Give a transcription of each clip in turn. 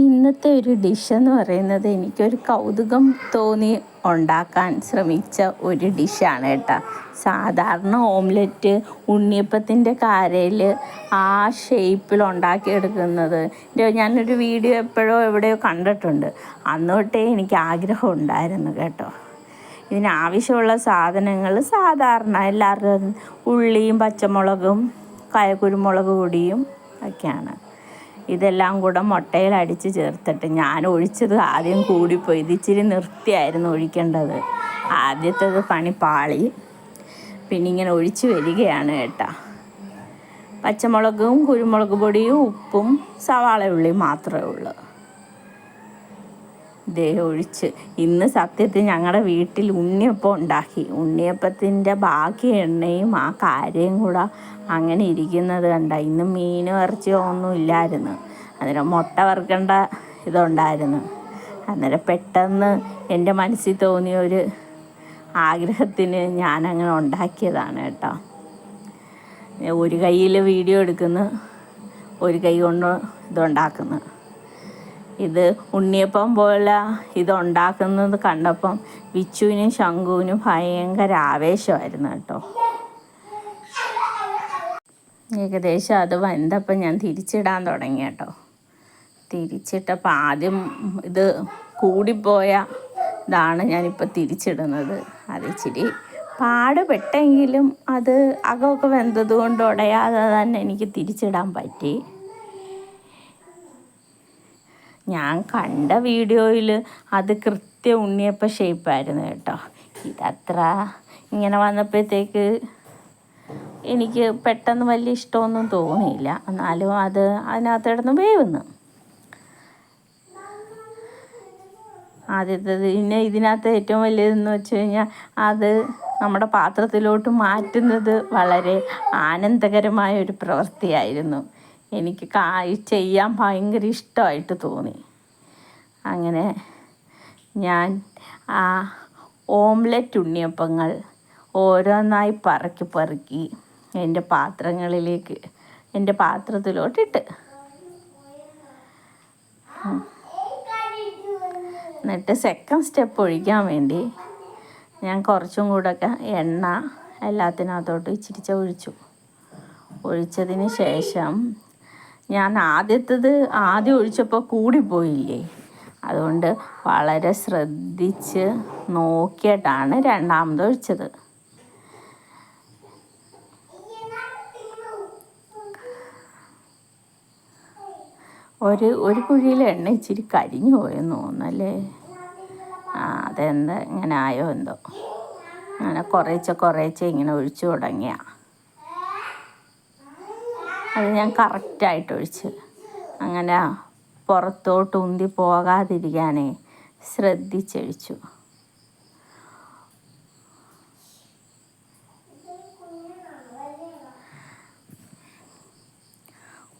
ഇന്നത്തെ ഒരു ഡിഷ് എന്ന് പറയുന്നത് എനിക്കൊരു കൗതുകം തോന്നി ഉണ്ടാക്കാൻ ശ്രമിച്ച ഒരു ഡിഷാണ് കേട്ടോ. സാധാരണ ഓംലെറ്റ് ഉണ്ണിയപ്പത്തിന്റെ കാരയിൽ ആ ഷേപ്പിൽ ഉണ്ടാക്കിയെടുക്കുന്നത്. ഞാനൊരു വീഡിയോ എപ്പോഴോ എവിടെയോ കണ്ടിട്ടുണ്ട്. അന്നോട്ടേ എനിക്ക് ആഗ്രഹം ഉണ്ടായിരുന്നു കേട്ടോ. ഇതിനാവശ്യമുള്ള സാധനങ്ങൾ സാധാരണ എല്ലാവരുടെ ഉള്ളിയും പച്ചമുളകും കുരുമുളക് പൊടിയും ഒക്കെയാണ്. ഇതെല്ലാം കൂടെ മുട്ടയിൽ അടിച്ച് ചേർത്തിട്ട് ഞാൻ ഒഴിച്ചത് ആദ്യം കൂടിപ്പോയി. ഇത് ഇച്ചിരി നിർത്തിയായിരുന്നു ഒഴിക്കേണ്ടത്. ആദ്യത്തേത് പണി പാളി. പിന്നെ ഇങ്ങനെ ഒഴിച്ച് വരികയാണ് കേട്ടാ പച്ചമുളകും കുരുമുളക് പൊടിയും ഉപ്പും സവാള ഉള്ളി മാത്രമേ ഉള്ളൂ. ദേ ഒഴിച്ച്. ഇന്ന് സത്യത്തിൽ ഞങ്ങളുടെ വീട്ടിൽ ഉണ്ണിയപ്പം ഉണ്ടാക്കി. ഉണ്ണിയപ്പത്തിന്റെ ബാക്കി എണ്ണയും ആ കാര്യം കൂടെ അങ്ങനെ ഇരിക്കുന്നത് കണ്ട. ഇന്ന് മീനും ഇറച്ചിയോ ഒന്നും ഇല്ലായിരുന്നു. അന്നേരം മുട്ട വറുക്കേണ്ട ഇതുണ്ടായിരുന്നു. അന്നേരം പെട്ടെന്ന് എന്റെ മനസ്സിൽ തോന്നിയ ഒരു ആഗ്രഹത്തിന് ഞാനങ്ങനെ ഉണ്ടാക്കിയതാണ് കേട്ടോ. ഒരു കയ്യിൽ വീഡിയോ എടുക്കുന്നു ഒരു കൈ കൊണ്ട് ഇതുണ്ടാക്കുന്നു. ഇത് ഉണ്ണിയപ്പം പോലെ ഇതുണ്ടാക്കുന്നത് കണ്ടപ്പം വിച്ചുവിനും ശംഖുവിനും ഭയങ്കര ആവേശമായിരുന്നു കേട്ടോ. ഏകദേശം അത് വന്നപ്പം ഞാൻ തിരിച്ചിടാൻ തുടങ്ങി കേട്ടോ. തിരിച്ചിട്ടപ്പോൾ ആദ്യം ഇത് കൂടിപ്പോയ ഇതാണ് ഞാനിപ്പോൾ തിരിച്ചിടുന്നത്. അത് ഇച്ചിരി പാടുപെട്ടെങ്കിലും അത് അകമൊക്കെ വെന്തതുകൊണ്ട് ഉടയാതെ തന്നെ എനിക്ക് തിരിച്ചിടാൻ പറ്റി. ഞാൻ കണ്ട വീഡിയോയിൽ അത് കൃത്യ ഉണ്ണിയപ്പ ഷേപ്പായിരുന്നു കേട്ടോ. ഇതത്ര ഇങ്ങനെ വന്നപ്പോഴത്തേക്ക് എനിക്ക് പെട്ടെന്ന് വലിയ ഇഷ്ടമൊന്നും തോന്നിയില്ല. എന്നാലും അത് അതിനകത്ത് കിടന്ന് വേവുന്നു. ആദ്യത്തെ പിന്നെ ഇതിനകത്ത് ഏറ്റവും വലിയതെന്ന് വെച്ച് കഴിഞ്ഞാൽ അത് നമ്മുടെ പാത്രത്തിലോട്ട് മാറ്റുന്നത് വളരെ ആനന്ദകരമായ ഒരു പ്രവൃത്തിയായിരുന്നു. എനിക്ക് കായ് ചെയ്യാൻ ഭയങ്കര ഇഷ്ടമായിട്ട് തോന്നി. അങ്ങനെ ഞാൻ ആ ഓംലെറ്റ് ഉണ്ണിയപ്പങ്ങൾ ഓരോന്നായി പറക്കി പറക്കി എന്റെ പാത്രങ്ങളിലേക്ക് എന്റെ പാത്രത്തിലോട്ടിട്ട്. എന്നിട്ട് സെക്കൻഡ് സ്റ്റെപ്പ് ഒഴിക്കാൻ വേണ്ടി ഞാൻ കുറച്ചും കൂടെയൊക്കെ എണ്ണ എല്ലാത്തിനകത്തോട്ട് ഇച്ചിരിച്ച ഒഴിച്ചു. ഒഴിച്ചതിന് ശേഷം ഞാൻ ആദ്യത്തേത് ആദ്യം ഒഴിച്ചപ്പോൾ കൂടിപ്പോയില്ലേ? അതുകൊണ്ട് വളരെ ശ്രദ്ധിച്ച് നോക്കിയിട്ടാണ് രണ്ടാമത് ഒഴിച്ചത്. ഒരു ഒരു കുഴിയിൽ എണ്ണ ഇച്ചിരി കരിഞ്ഞു പോയെന്ന് തോന്നുന്നല്ലേ? ആ അതെന്താ ഇങ്ങനെ ആയോ എന്തോ? അങ്ങനെ കുറേച്ചെ കുറേച്ചെ ഇങ്ങനെ ഒഴിച്ചു തുടങ്ങിയ. അത് ഞാൻ കറക്റ്റായിട്ട് ഒഴിച്ച്. അങ്ങനെ പുറത്തോട്ട് ഉന്തി പോകാതിരിക്കാനേ ശ്രദ്ധിച്ചൊഴിച്ചു.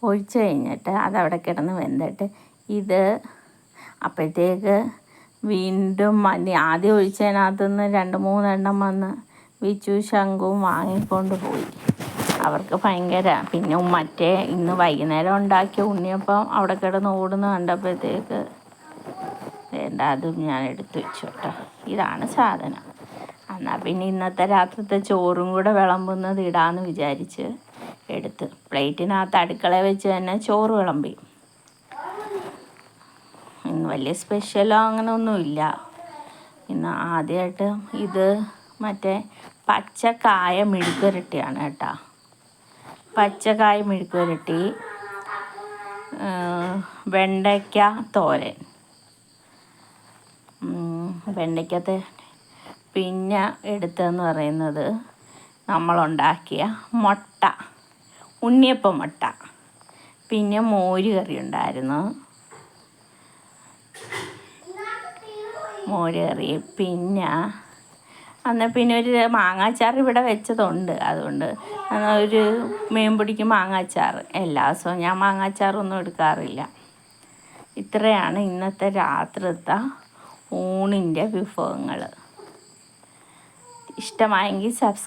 ഒഴിച്ചു കഴിഞ്ഞിട്ട് അതവിടെ കിടന്ന് വെന്തിട്ട് ഇത് അപ്പോഴത്തേക്ക് വീണ്ടും മഞ്ഞ ആദ്യം ഒഴിച്ചതിനകത്തുനിന്ന് രണ്ട് മൂന്നെണ്ണം വന്ന് വിച്ചു ശംഖും വാങ്ങിക്കൊണ്ട് പോയി. അവർക്ക് ഭയങ്കര. പിന്നെ മറ്റേ ഇന്ന് വൈകുന്നേരം ഉണ്ടാക്കിയ ഉണ്ണിയപ്പം അവിടെ കിടന്ന് ഓടുന്ന കണ്ടപ്പോഴത്തേക്ക് വേണ്ട അതും ഞാൻ എടുത്തു വെച്ചു കേട്ടോ. ഇതാണ് സാധനം. എന്നാൽ പിന്നെ ഇന്നത്തെ രാത്രിത്തെ ചോറും കൂടെ വിളമ്പുന്നത് ഇടാന്ന് വിചാരിച്ച് എടുത്ത് പ്ലേറ്റിനകത്ത് അടുക്കള വെച്ച് തന്നെ ചോറ് വിളമ്പി. ഇന്ന് വലിയ സ്പെഷ്യലോ അങ്ങനെ ഒന്നുമില്ല ഇന്ന് ആദ്യമായിട്ട് ഇത് മറ്റേ പച്ചക്കായ മെഴുക്കുരട്ടിയാണ് കേട്ടോ. പച്ചക്കായ മെഴുക്കുരട്ടി വെണ്ടയ്ക്ക തോരൻ. വെണ്ടയ്ക്കത്തെ പിന്നെ എടുത്തതെന്ന് പറയുന്നത് നമ്മളുണ്ടാക്കിയ മുട്ട ഉണ്ണിയപ്പം മുട്ട. പിന്നെ മോര് കറി ഉണ്ടായിരുന്നു. മോര് കറി പിന്നെ അന്ന് പിന്നെ ഒരു മാങ്ങാച്ചാർ ഇവിടെ വെച്ചതുണ്ട്. അതുകൊണ്ട് ഒരു മീൻ പിടിക്കും മാങ്ങാച്ചാർ എല്ലാ ദിവസവും ഞാൻ മാങ്ങാച്ചാറൊന്നും എടുക്കാറില്ല. ഇത്രയാണ് ഇന്നത്തെ രാത്രിത്തെ ഊണിന്റെ വിഭവങ്ങൾ ഇഷ്ടമായെങ്കിൽ സബ്സ്